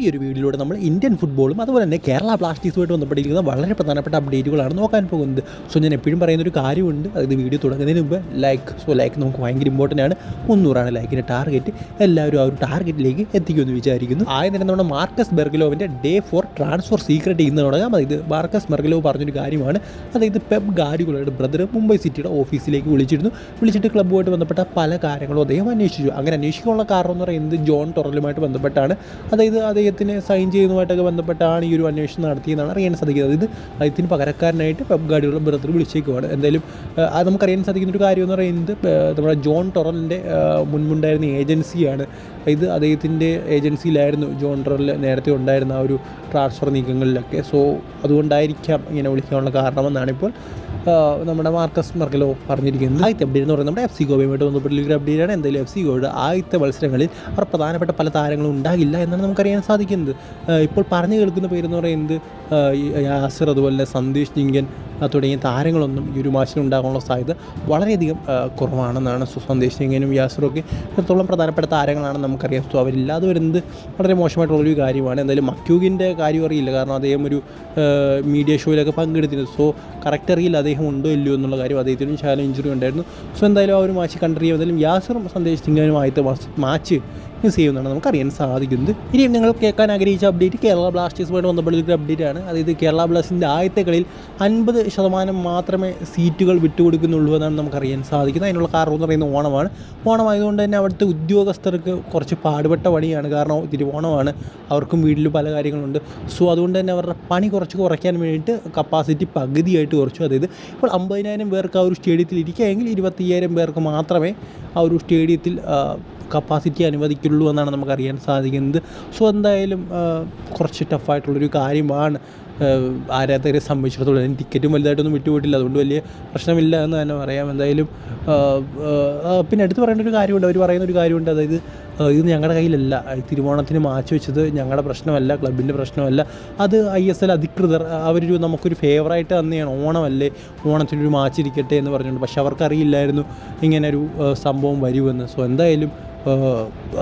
ഈ ഒരു വീഡിയോയിലൂടെ നമ്മൾ ഇന്ത്യൻ ഫുട്ബോളും അതുപോലെ തന്നെ കേരള ബ്ലാസ്റ്റേഴ്സുമായിട്ട് ബന്ധപ്പെട്ടിരിക്കുന്ന വളരെ പ്രധാനപ്പെട്ട അപ്ഡേറ്റുകളാണ് നോക്കാൻ പോകുന്നത്. സോ ഞാൻ എപ്പോഴും പറയുന്ന ഒരു കാര്യമുണ്ട്. അതായത് വീഡിയോ തുടങ്ങുന്നതിന് മുമ്പ് ലൈക്ക് സോ ലൈക്ക് നമുക്ക് ഭയങ്കര ഇമ്പോർട്ടന്റ് ആണ്. മുന്നൂറാണ് ലൈക്കിന്റെ ടാർഗറ്റ് എല്ലാവരും ആ ഒരു ടാർഗറ്റിലേക്ക് എത്തിക്കുമെന്ന് വിചാരിക്കുന്നു. ആദ്യം തന്നെ നമ്മുടെ മാർക്കസ് ബെർഗലോവിന്റെ ഡേ ഫോർ ട്രാൻസ്ഫർ സീക്രട്ട് ഇന്ന് തുടങ്ങാം. അതായത് മാർക്കസ് ബെർഗലോവ് പറഞ്ഞൊരു കാര്യമാണ്. അതായത് പെബ് ഗാഡികളുടെ ബ്രദർ മുംബൈ സിറ്റിയുടെ ഓഫീസിലേക്ക് വിളിച്ചിരുന്നു. വിളിച്ചിട്ട് ക്ലബ്ബുമായിട്ട് ബന്ധപ്പെട്ട പല കാര്യങ്ങളും അദ്ദേഹം അന്വേഷിച്ചു. അങ്ങനെ അന്വേഷിക്കാനുള്ള കാരണം എന്ന് പറയുന്നത് ജോൺ ടൊറലുമായിട്ട് ബന്ധപ്പെട്ടാണ്. അതായത് അദ്ദേഹത്തിന് സൈൻ ചെയ്യുന്നതുമായിട്ടൊക്കെ ബന്ധപ്പെട്ടാണ് ഈ ഒരു അന്വേഷണം നടത്തിയെന്നാണ് അറിയാൻ സാധിക്കുന്നത്. ഇത് അദ്ദേഹത്തിന് പകരക്കാരനായിട്ട് പെപ് ഗാഡിയുള്ള ബ്രദർ വിളിച്ചേക്കുവാണ്. എന്തായാലും അത് നമുക്കറിയാൻ സാധിക്കുന്ന ഒരു കാര്യം എന്ന് പറയുന്നത് നമ്മുടെ ജോൺ ടൊറലിന്റെ മുൻപുണ്ടായിരുന്ന ഏജൻസിയാണ്. ഇത് അദ്ദേഹത്തിന്റെ ഏജൻസിയിലായിരുന്നു ജോൺ ടൊറൽ നേരത്തെ ഉണ്ടായിരുന്ന ആ ഒരു ട്രാൻസ്ഫർ നീക്കങ്ങളിലൊക്കെ. സോ അതുകൊണ്ടായിരിക്കാം ഇങ്ങനെ വിളിക്കാനുള്ള കാരണമെന്നാണ് ഇപ്പോൾ നമ്മുടെ മാർക്കസ് മർഗലോ പറഞ്ഞിരിക്കുന്നത്. ആദ്യത്തെ അപ്ഡേറ്റ് എന്ന് പറയുന്നത് നമ്മുടെ എഫ് സി ഗോവയുമായിട്ട് ബന്ധപ്പെട്ട ഒരു അപ്ഡേറ്റ് ആണ്. എന്തായാലും എഫ് സി ഗോയുടെ ആദ്യത്തെ മത്സരങ്ങളിൽ അവർ പ്രധാനപ്പെട്ട പല താരങ്ങളും ഉണ്ടാകില്ല എന്നാണ് നമുക്കറിയാൻ സാധിക്കുന്നത്. ആ, ഇപ്പോൾ പറഞ്ഞു കേൾക്കുന്ന പേരെന്ന് പറയുന്നത് യാസർ അതുപോലെ സന്ദേശ് ജിങ്കൻ തുടങ്ങിയ താരങ്ങളൊന്നും ഈ ഒരു മാച്ചിൽ ഉണ്ടാകാനുള്ള സാധ്യത വളരെയധികം കുറവാണെന്നാണ് സന്ദേശ് ജിങ്കനും യാസറും ഒക്കെ എത്രത്തോളം പ്രധാനപ്പെട്ട താരങ്ങളാണെന്ന് നമുക്കറിയാം. സോ അവരില്ലാതെ വരുന്നത് വളരെ മോശമായിട്ടുള്ളൊരു കാര്യമാണ്. എന്തായാലും മക്യൂഗിന്റെ കാര്യം അറിയില്ല. കാരണം അദ്ദേഹം ഒരു മീഡിയ ഷോയിലൊക്കെ പങ്കെടുത്തിരുന്നു. സോ കറക്റ്റ് അറിയില്ല അദ്ദേഹം ഉണ്ടോ ഇല്ലയോ എന്നുള്ള കാര്യം അദ്ദേഹത്തിനും ശാല ഇഞ്ചുറി ഉണ്ടായിരുന്നു. സോ എന്തായാലും ആ ഒരു മാച്ച് കണ്ടറിയാം. എന്തായാലും യാസറും സന്ദേശ് ജിങ്കനും ആദ്യത്തെ മാച്ച് മിസ് ചെയ്യുന്നതാണ് നമുക്കറിയാൻ സാധിക്കുന്നത്. ഇനിയും നിങ്ങൾ കേൾക്കാൻ ആഗ്രഹിച്ച അപ്ഡേറ്റ് കേരള ബ്ലാസ്റ്റേഴ്സുമായിട്ട് വേണ്ട ഒരു അപ്ഡേറ്റ് ആണ്. അതായത് കേരള ബ്ലാസ്റ്റേഴ്സിന്റെ ആദ്യത്തെ കളിയിൽ അൻപത് ശതമാനം മാത്രമേ സീറ്റുകൾ വിട്ടുകൊടുക്കുന്നുള്ളൂ എന്നാണ് നമുക്കറിയാൻ സാധിക്കുന്നത്. അതിനുള്ള കാരണം എന്ന് പറയുന്നത് ഓണമാണ്. ഓണമായതുകൊണ്ട് തന്നെ അവിടുത്തെ ഉദ്യോഗസ്ഥർക്ക് കുറച്ച് പാടുപെട്ട പണിയാണ്. കാരണം തിരുവോണമാണ് അവർക്കും വീട്ടിൽ പല കാര്യങ്ങളുണ്ട്. സോ അതുകൊണ്ട് തന്നെ അവരുടെ പണി കുറച്ച് കുറയ്ക്കാൻ വേണ്ടിയിട്ട് കപ്പാസിറ്റി പകുതിയായിട്ട് കുറച്ചു. അതായത് ഇപ്പോൾ അമ്പതിനായിരം പേർക്ക് ആ ഒരു സ്റ്റേഡിയത്തിൽ ഇരിക്കുകയെങ്കിൽ ഇരുപത്തയ്യായിരം പേർക്ക് മാത്രമേ ആ ഒരു സ്റ്റേഡിയത്തിൽ കപ്പാസിറ്റി അനുവദിക്കുള്ളൂ. എന്നാണ് നമുക്കറിയാൻ സാധിക്കുന്നത്. സോ എന്തായാലും കുറച്ച് ടഫായിട്ടുള്ളൊരു കാര്യമാണ് ആരാധകരെ സംബന്ധിച്ചിടത്തോളം. ടിക്കറ്റും വലുതായിട്ടൊന്നും വിട്ടുപോയിട്ടില്ല. അതുകൊണ്ട് വലിയ പ്രശ്നമില്ല എന്ന് തന്നെ പറയാം. എന്തായാലും പിന്നെ അടുത്ത് പറയേണ്ട ഒരു കാര്യമുണ്ട്. അവർ പറയുന്ന ഒരു കാര്യമുണ്ട്. അതായത് ഇത് ഞങ്ങളുടെ കയ്യിലല്ല. തിരുവോണത്തിന് മാച്ച് വെച്ചത് ഞങ്ങളുടെ പ്രശ്നമല്ല ക്ലബിന്റെ പ്രശ്നമല്ല. അത് ഐ എസ് എൽ അധികൃതർ അവരൊരു നമുക്കൊരു ഫേവറായിട്ട് തന്നെയാണ്. ഓണമല്ലേ? ഓണത്തിനൊരു മാച്ച് ഇരിക്കട്ടെ എന്ന് പറഞ്ഞുകൊണ്ട്. പക്ഷെ അവർക്കറിയില്ലായിരുന്നു ഇങ്ങനെ ഒരു സംഭവം വരുമെന്ന്. സോ എന്തായാലും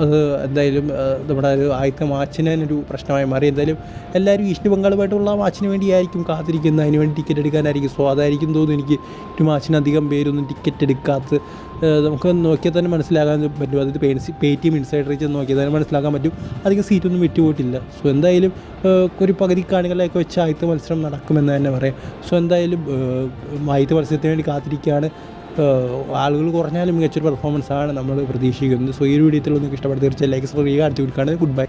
അത് എന്തായാലും നമ്മുടെ ഒരു ആദ്യത്തെ മാച്ചിന് ഒരു പ്രശ്നമായി മാറി. എന്തായാലും എല്ലാവരും ഈസ്റ്റ് ബംഗാളുമായിട്ടുള്ള മാച്ചിന് വേണ്ടിയായിരിക്കും കാത്തിരിക്കുന്നത്. അതിന് വേണ്ടി ടിക്കറ്റ് എടുക്കാനായിരിക്കും. സോ അതായിരിക്കും തോന്നുന്നു എനിക്ക് ഒരു മാച്ചിന് അധികം പേരൊന്നും ടിക്കറ്റ് എടുക്കാത്ത നമുക്ക് നോക്കിയാൽ തന്നെ മനസ്സിലാകാൻ പറ്റും. അതായത് പേൻസി Paytm inside reach നോക്കിയാൽ തന്നെ മനസ്സിലാക്കാൻ പറ്റും. അധികം സീറ്റൊന്നും വിട്ടുപോയിട്ടില്ല. സോ എന്തായാലും ഒരു പകുതി കാണികളെയൊക്കെ വെച്ച് ആദ്യത്തെ മത്സരം നടക്കുമെന്ന് തന്നെ പറയാം. സോ എന്തായാലും ആദ്യത്തെ മത്സരത്തിന് വേണ്ടി കാത്തിരിക്കുകയാണ്. ആളുകൾ കുറഞ്ഞാലും മികച്ചൊരു ആണ് നമ്മൾ പ്രതീക്ഷിക്കുന്നത്. സോ ഈ വീഡിയോത്തിൽ നിങ്ങൾക്ക് ഇഷ്ടപ്പെടുന്ന തീർച്ചയായും ലൈക്ക് ചെയ്യുക അടുത്ത വീഡിയോ ഗുഡ് ബൈ